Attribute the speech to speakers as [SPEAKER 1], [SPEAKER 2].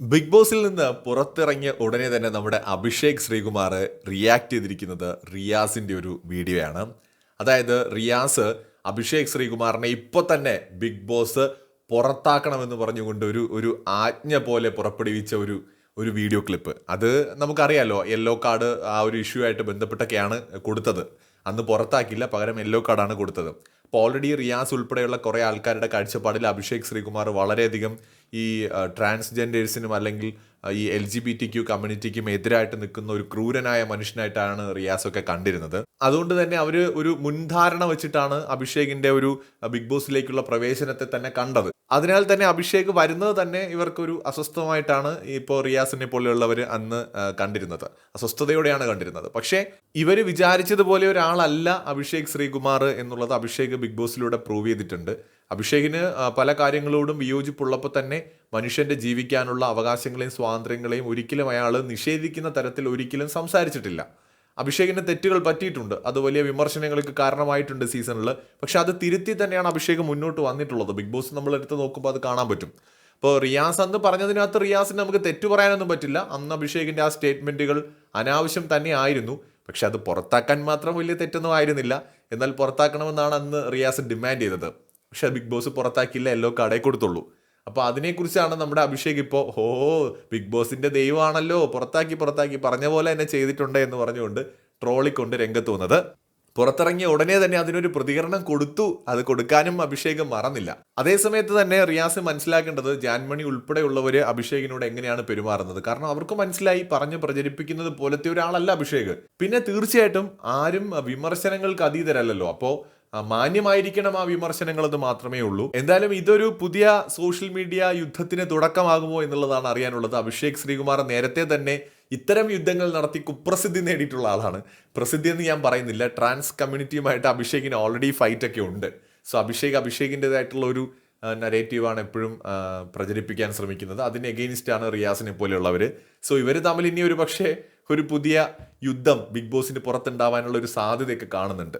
[SPEAKER 1] Big ബോസിൽ നിന്ന് പുറത്തിറങ്ങിയ ഉടനെ തന്നെ നമ്മുടെ അഭിഷേക് ശ്രീകുമാർ റിയാക്ട് ചെയ്തിരിക്കുന്നത് റിയാസിന്റെ ഒരു വീഡിയോ ആണ് അതായത് റിയാസ് അഭിഷേക് ശ്രീകുമാറിനെ ഇപ്പോൾ തന്നെ ബിഗ് ബോസ് പുറത്താക്കണമെന്ന് പറഞ്ഞുകൊണ്ട് ഒരു ഒരു ആജ്ഞ പോലെ പുറപ്പെടുവിച്ച ഒരു ഒരു വീഡിയോ ക്ലിപ്പ് അത് നമുക്കറിയാലോ യെല്ലോ കാർഡ് ആ ഒരു ഇഷ്യൂ ആയിട്ട് ബന്ധപ്പെട്ടൊക്കെയാണ് കൊടുത്തത്. അന്ന് പുറത്താക്കില്ല പകരം യെല്ലോ കാർഡാണ് കൊടുത്തത്. അപ്പോൾ ഓൾറെഡി റിയാസ് ഉൾപ്പെടെയുള്ള കുറേ ആൾക്കാരുടെ കാഴ്ചപ്പാടിൽ അഭിഷേക് ശ്രീകുമാർ വളരെയധികം ഈ ട്രാൻസ്ജെൻഡേഴ്സിനും അല്ലെങ്കിൽ ഈ എൽ ജി ബി ടി കമ്മ്യൂണിറ്റിക്കും എതിരായിട്ട് നിൽക്കുന്ന ഒരു ക്രൂരനായ മനുഷ്യനായിട്ടാണ് റിയാസൊക്കെ കണ്ടിരുന്നത്. അതുകൊണ്ട് തന്നെ അവർ ഒരു മുൻധാരണ വെച്ചിട്ടാണ് അഭിഷേകിന്റെ ഒരു ബിഗ് ബോസിലേക്കുള്ള പ്രവേശനത്തെ തന്നെ കണ്ടത്. അതിനാൽ തന്നെ അഭിഷേക് വരുന്നത് തന്നെ ഇവർക്കൊരു അസ്വസ്ഥമായിട്ടാണ് ഇപ്പോൾ റിയാസിനെ പോലെയുള്ളവർ അന്ന് കണ്ടിരുന്നത്. അസ്വസ്ഥതയോടെയാണ് കണ്ടിരുന്നത്. പക്ഷേ ഇവർ വിചാരിച്ചതുപോലെ ഒരാളല്ല അഭിഷേക് ശ്രീകുമാർ എന്നുള്ളത് അഭിഷേക് ബിഗ് ബോസിലൂടെ പ്രൂവ് ചെയ്തിട്ടുണ്ട്. അഭിഷേകിന് പല കാര്യങ്ങളോടും വിയോജിപ്പുള്ളപ്പോൾ തന്നെ മനുഷ്യന്റെ ജീവിക്കാനുള്ള അവകാശങ്ങളെയും സ്വാതന്ത്ര്യങ്ങളെയും ഒരിക്കലും അയാൾ നിഷേധിക്കുന്ന തരത്തിൽ ഒരിക്കലും സംസാരിച്ചിട്ടില്ല. അഭിഷേകിന് തെറ്റുകൾ പറ്റിയിട്ടുണ്ട്. അത് വലിയ വിമർശനങ്ങൾക്ക് കാരണമായിട്ടുണ്ട് സീസണിൽ. പക്ഷെ അത് തിരുത്തി തന്നെയാണ് അഭിഷേക് മുന്നോട്ട് വന്നിട്ടുള്ളത്. ബിഗ് ബോസ് നമ്മൾ എടുത്ത് നോക്കുമ്പോൾ അത് കാണാൻ പറ്റും. ഇപ്പോൾ റിയാസ് അന്ന് പറഞ്ഞതിനകത്ത് റിയാസിന് നമുക്ക് തെറ്റു പറയാനൊന്നും പറ്റില്ല. അന്ന് അഭിഷേകിന്റെ ആ സ്റ്റേറ്റ്മെന്റുകൾ അനാവശ്യം തന്നെ ആയിരുന്നു. പക്ഷെ അത് പുറത്താക്കാൻ മാത്രം വലിയ തെറ്റൊന്നും ആയിരുന്നില്ല. എന്നാൽ പുറത്താക്കണമെന്നാണ് അന്ന് റിയാസ് ഡിമാൻഡ് ചെയ്തത്. പക്ഷെ ബിഗ് ബോസ് പുറത്താക്കിയില്ല എല്ലോ കടയിൽ കൊടുത്തുള്ളൂ. അപ്പോൾ അതിനെക്കുറിച്ചാണ് നമ്മുടെ അഭിഷേക് ഇപ്പോൾ ഓ ബിഗ് ബോസിന്റെ ദൈവമാണല്ലോ പുറത്താക്കി പുറത്താക്കി പറഞ്ഞ പോലെ തന്നെ ചെയ്തിട്ടുണ്ട് എന്ന് പറഞ്ഞുകൊണ്ട് ട്രോളിക്കൊണ്ട് രംഗത്ത് വന്നത്. പുറത്തിറങ്ങിയ ഉടനെ തന്നെ അതിനൊരു പ്രതികരണം കൊടുത്തു. അത് കൊടുക്കാനും അഭിഷേക് മറന്നില്ല. അതേസമയത്ത് തന്നെ റിയാസ് മനസ്സിലാക്കേണ്ടത് ജാൻമണി ഉൾപ്പെടെയുള്ളവർ അഭിഷേകിനോട് എങ്ങനെയാണ് പെരുമാറുന്നത്? കാരണം അവർക്ക് മനസ്സിലായി പറഞ്ഞ് പ്രചരിപ്പിക്കുന്നത് പോലത്തെ ഒരാളല്ല അഭിഷേക്. പിന്നെ തീർച്ചയായിട്ടും ആരും വിമർശനങ്ങൾക്ക് അതീതരല്ലല്ലോ. അപ്പോൾ മാന്യമായിരിക്കണം ആ വിമർശനങ്ങളെന്ന് മാത്രമേ ഉള്ളൂ. എന്തായാലും ഇതൊരു പുതിയ സോഷ്യൽ മീഡിയ യുദ്ധത്തിന് തുടക്കമാകുമോ എന്നുള്ളതാണ് അറിയാനുള്ളത്. അഭിഷേക് ശ്രീകുമാർ നേരത്തെ തന്നെ ഇത്തരം യുദ്ധങ്ങൾ നടത്തി കുപ്രസിദ്ധി നേടിയിട്ടുള്ള ആളാണ്. പ്രസിദ്ധി എന്ന് ഞാൻ പറയുന്നില്ല. ട്രാൻസ് കമ്മ്യൂണിറ്റിയുമായിട്ട് അഭിഷേകിന് ഓൾറെഡി ഫൈറ്റ് ഒക്കെ ഉണ്ട്. സോ അഭിഷേക് അഭിഷേകിന്റെതായിട്ടുള്ള ഒരു നരേറ്റീവാണ് എപ്പോഴും പ്രചരിപ്പിക്കാൻ ശ്രമിക്കുന്നത്. അതിന് എഗെയിൻസ്റ്റ് ആണ് റിയാസിനെ പോലെയുള്ളവർ സോ ഇവർ തമ്മിൽ ഇനി ഒരു പക്ഷേ ഒരു പുതിയ യുദ്ധം ബിഗ് ബോസിന് പുറത്തുണ്ടാവാനുള്ള ഒരു സാധ്യതയൊക്കെ കാണുന്നുണ്ട്.